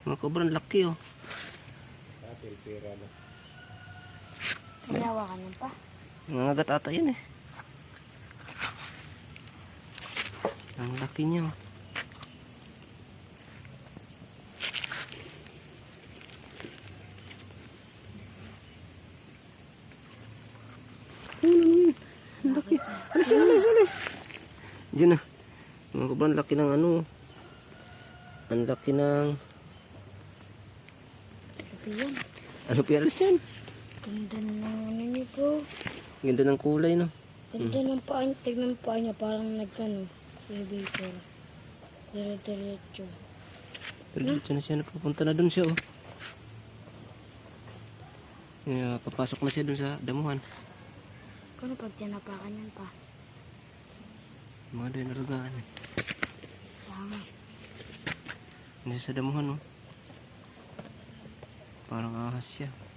Mga kobrang laki oh. Apil, pira na. May hawakan yan pa. Nangagat ata yan eh. Ang laki niya. oh. Ang laki. Alis yan, alis, alis. Diyan na. Mga kobrang laki ng ano. Ang laki ng... Yan. Ano pialis yan? Ganda ng ano nito. Ganda ng kulay no. Ganda ng paa niya. Tignan ng paa niya. Parang nagkano. Elevator. Dire-diretso. Pero dito na siya napupunta na dun siya oh. Yeah, papasok na siya dun sa damuhan. Kano pag tinapakan yan pa? Mga dinaragaan eh. Sama. Nasa sa damuhan oh. Parang ahas siya.